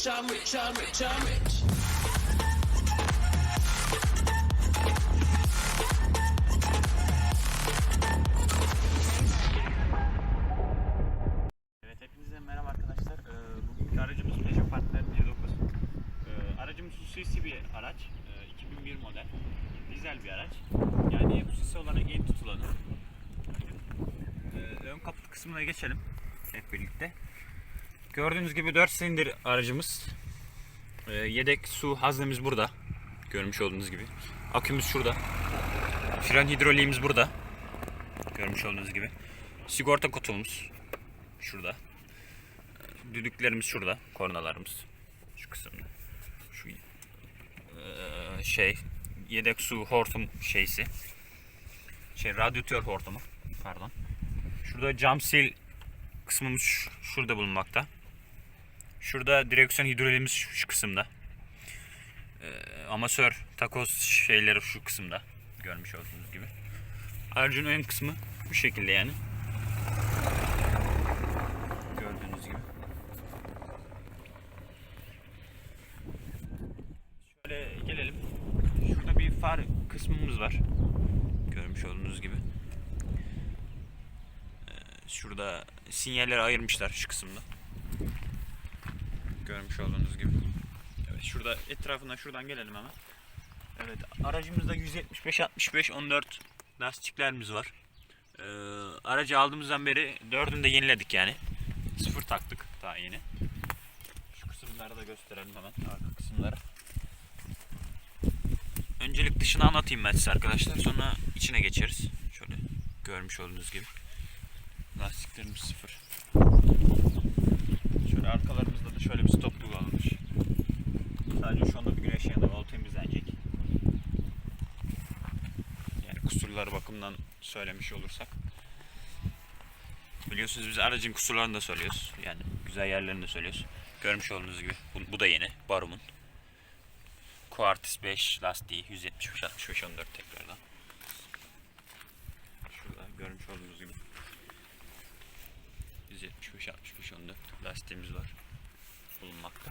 rich, I'm rich, I'm rich, I'm rich. Evet hepinize merhaba arkadaşlar. Ee, aracımız Peugeot Partner 1.9. Ee, aracımız Hususi bir araç. Ee, 2001 model. Dizel bir araç. Yani Hususi olarak en tutulanı. Ee, ön kaput kısmına geçelim hep birlikte. Gördüğünüz gibi 4 silindir aracımız. Ee, yedek su haznemiz burada. Görmüş olduğunuz gibi. Akümüz şurada. Fren hidroliğimiz burada. Görmüş olduğunuz gibi. Sigorta kutumuz şurada. Düdüklerimiz şurada. Kornalarımız. Şu kısımda. Şu eee, şey yedek su hortum şeysi. Şey radyatör hortumu. Pardon. Şurada cam sil kısmımız şu- şurada bulunmakta. Şurada direksiyon hidroliğimiz şu, şu kısımda. Eee, amasör takoz şeyleri şu kısımda. Görmüş olduğunuz gibi. Aracın ön kısmı bu şekilde yani. Gördüğünüz gibi. Şöyle gelelim. Şurada bir far kısmımız var. Görmüş olduğunuz gibi. Ee, Şurada sinyalleri ayırmışlar şu kısımda. Görmüş olduğunuz gibi. Evet şurada etrafından şuradan gelelim hemen. Evet aracımızda 175 65 14 lastiklerimiz var. Ee, aracı aldığımızdan beri dördünü de yeniledik yani. Sıfır taktık daha yeni. Şu kısımları da gösterelim hemen arka kısımları. Öncelik dışını anlatayım ben size arkadaşlar. Sonra içine geçeriz. Şöyle görmüş olduğunuz gibi. Lastiklerimiz sıfır. Şöyle arkalarımızda da şöyle bir stopluğu alınmış. Sadece şu anda bir güneş yanında o temizlenecek. Yani bakımından söylemiş olursak. Biliyorsunuz biz aracın kusurlarını da söylüyoruz. Yani güzel yerlerini de söylüyoruz. Görmüş olduğunuz gibi. Bu, bu da yeni. Barum'un. Quartis 5 lastiği 175 65 14 tekrardan. Şurada görmüş olduğunuz gibi. 175 65 14 lastiğimiz var. Bulunmakta.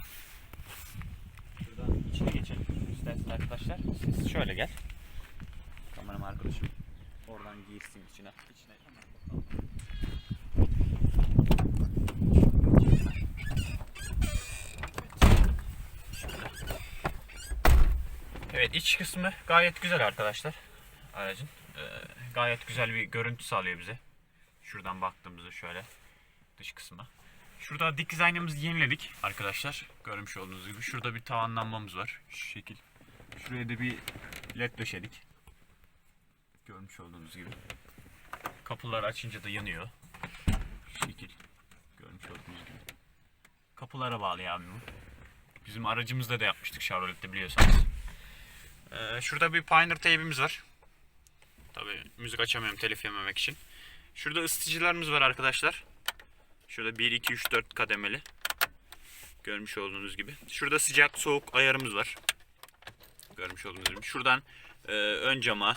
Şuradan içine geçelim. İsterseniz arkadaşlar. Siz şöyle gel. Kameram arkadaşım. Oradan girsin içine. İçine hemen. Evet iç kısmı gayet güzel arkadaşlar aracın. Ee, gayet güzel bir görüntü sağlıyor bize. Şuradan baktığımızda şöyle dış kısmına. Şurada dikiz aynamızı yeniledik arkadaşlar. Görmüş olduğunuz gibi. Şurada bir tavanlanmamız var. Şu şekil. Şuraya da bir led döşedik. Görmüş olduğunuz gibi. Kapılar açınca da yanıyor. Şekil. Görmüş olduğunuz gibi. Kapılara bağlı abi bu. Bizim aracımızda da yapmıştık Chevrolet'te biliyorsanız. Ee, şurada bir Pioneer teybimiz var. Tabi müzik açamıyorum telif yememek için. Şurada ısıtıcılarımız var arkadaşlar. Şurada 1, 2, 3, 4 kademeli. Görmüş olduğunuz gibi. Şurada sıcak soğuk ayarımız var. Görmüş olduğunuz gibi. Şuradan e, ön cama,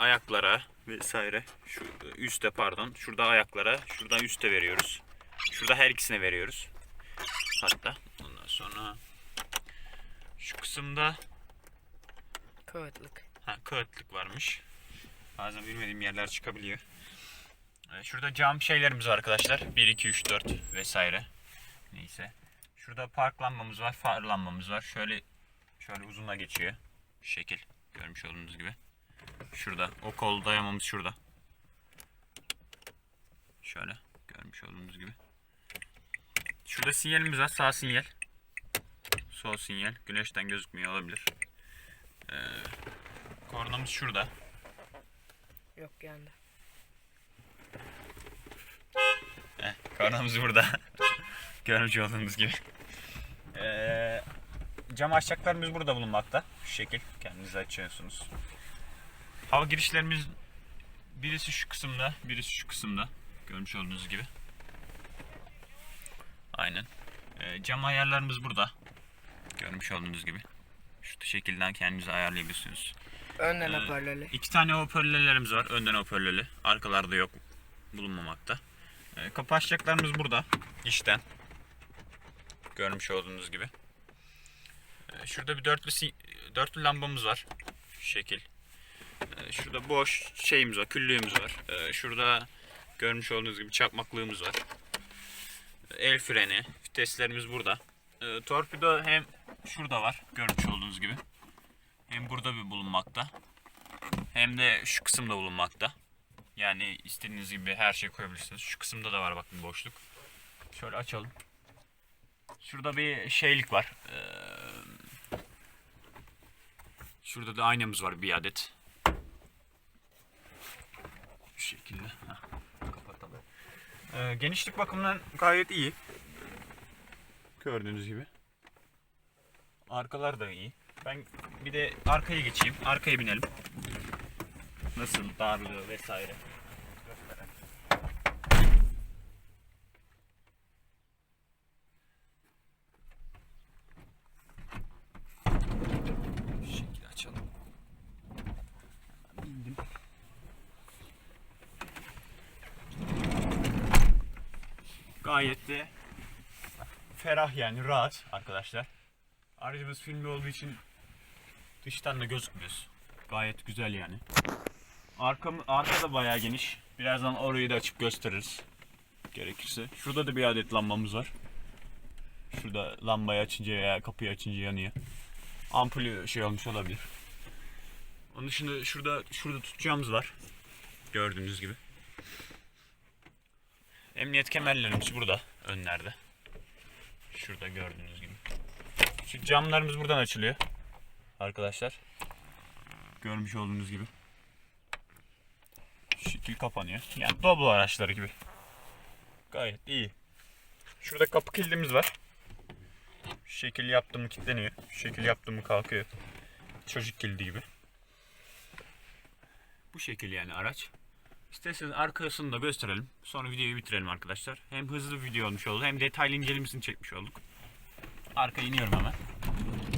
ayaklara vesaire. Şu e, üste pardon. Şurada ayaklara, şuradan üste veriyoruz. Şurada her ikisine veriyoruz. Hatta ondan sonra şu kısımda Kağıtlık. Ha, kağıtlık varmış. Bazen bilmediğim yerler çıkabiliyor. Ee, Şurada cam şeylerimiz var arkadaşlar. 1, 2, 3, 4 vesaire. Neyse. Şurada park lambamız var, far lambamız var. Şöyle şöyle uzunla geçiyor. Şekil. Görmüş olduğunuz gibi. Şurada. O kol dayamamız şurada. Şöyle. Görmüş olduğunuz gibi. Şurada sinyalimiz var. Sağ sinyal. Sol sinyal. Güneşten gözükmüyor olabilir. Ee, kornamız şurada. Yok yandı. Heh, kornamız burada. Görmüş olduğunuz gibi. Ee, cam açacaklarımız burada bulunmakta. Şu şekil. Kendiniz açıyorsunuz. Hava girişlerimiz birisi şu kısımda, birisi şu kısımda. Görmüş olduğunuz gibi. Aynen. Ee, cam ayarlarımız burada. Görmüş olduğunuz gibi. Şu şekilden kendinizi ayarlayabilirsiniz. Önden Ee, hoparlörlü. İki tane hoparlörlerimiz var. Önden hoparlörlü. Arkalarda yok. Bulunmamakta. Ee, kapı açacaklarımız burada. İşten. Görmüş olduğunuz gibi. Ee, Şurada bir dörtlü, dörtlü lambamız var. Şu şekil. Ee, Şurada boş şeyimiz var, küllüğümüz var. Ee, Şurada görmüş olduğunuz gibi çakmaklığımız var. El freni, viteslerimiz burada. Ee, Torpido hem şurada var, görmüş olduğunuz gibi. Hem burada bir bulunmakta. Hem de şu kısımda bulunmakta. Yani istediğiniz gibi her şeyi koyabilirsiniz. Şu kısımda da var bakın boşluk. Şöyle açalım. Şurada bir şeylik var. Ee, şurada da aynamız var bir adet. Şekilde. Heh, kapatalım. Ee, genişlik bakımından gayet iyi. Gördüğünüz gibi. Arkalar da iyi. Ben bir de arkaya geçeyim. Arkaya binelim. Nasıl darlığı vesaire. Gösterelim. Şu şekilde açalım. Bindim. Gayet de ferah yani rahat arkadaşlar. Aracımız filmli olduğu için dıştan da gözükmüyoruz. Gayet güzel yani. Arka, arka da bayağı geniş. Birazdan orayı da açıp gösteririz. Gerekirse. Şurada da bir adet lambamız var. Şurada lambayı açınca veya kapıyı açınca yanıyor. Ampulü şey olmuş olabilir. Onun dışında şurada şurada tutacağımız var. Gördüğünüz gibi. Emniyet kemerlerimiz burada önlerde. Şurada gördüğünüz gibi. Şu camlarımız buradan açılıyor. Arkadaşlar. Görmüş olduğunuz gibi. Şekil kapanıyor. Yani Doblo araçları gibi. Gayet iyi. Şurada kapı kilidimiz var. Şekil yaptım mı kilitleniyor. Şekil yaptım mı kalkıyor. Çocuk kilidi gibi. Bu şekil yani araç. İsterseniz arkasını da gösterelim. Sonra videoyu bitirelim arkadaşlar. Hem hızlı bir video olmuş oldu hem detaylı incelemesini çekmiş olduk. Arka iniyorum hemen.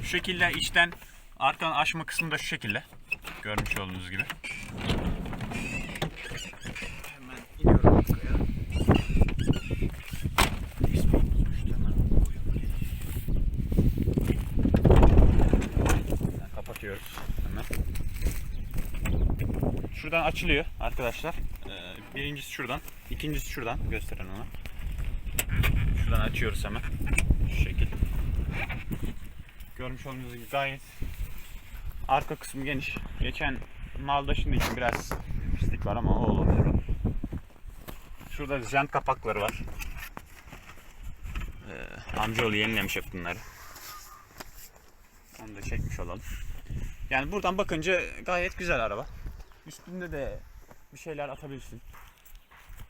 Şu şekilde içten arkadan açma kısmı da şu şekilde. Görmüş olduğunuz gibi. Hemen iniyorum arkaya. İsmimiz düştü, hemen koyuyorum. Hemen Kapatıyoruz hemen. Şuradan açılıyor arkadaşlar. Ee, birincisi şuradan, ikincisi şuradan. Gösteren ona. Şuradan açıyoruz hemen. Şu şekil. Görmüş olduğunuz gibi gayet arka kısmı geniş. Geçen maldaşın için biraz pislik var ama o olur. Şurada jant kapakları var. Ee, amcaoğlu yenilemiş hep bunları. Onu da çekmiş olalım. Yani buradan bakınca gayet güzel araba. Üstünde de bir şeyler atabilirsin.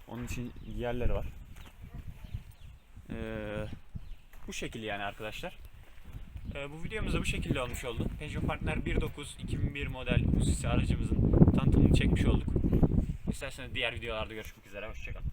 Onun için yerleri var. Ee, bu şekil yani arkadaşlar. Ee, bu videomuz da bu şekilde olmuş oldu. Peugeot Partner 1.9 2001 model hususi aracımızın tanıtımını çekmiş olduk. İsterseniz diğer videolarda görüşmek üzere. Hoşçakalın.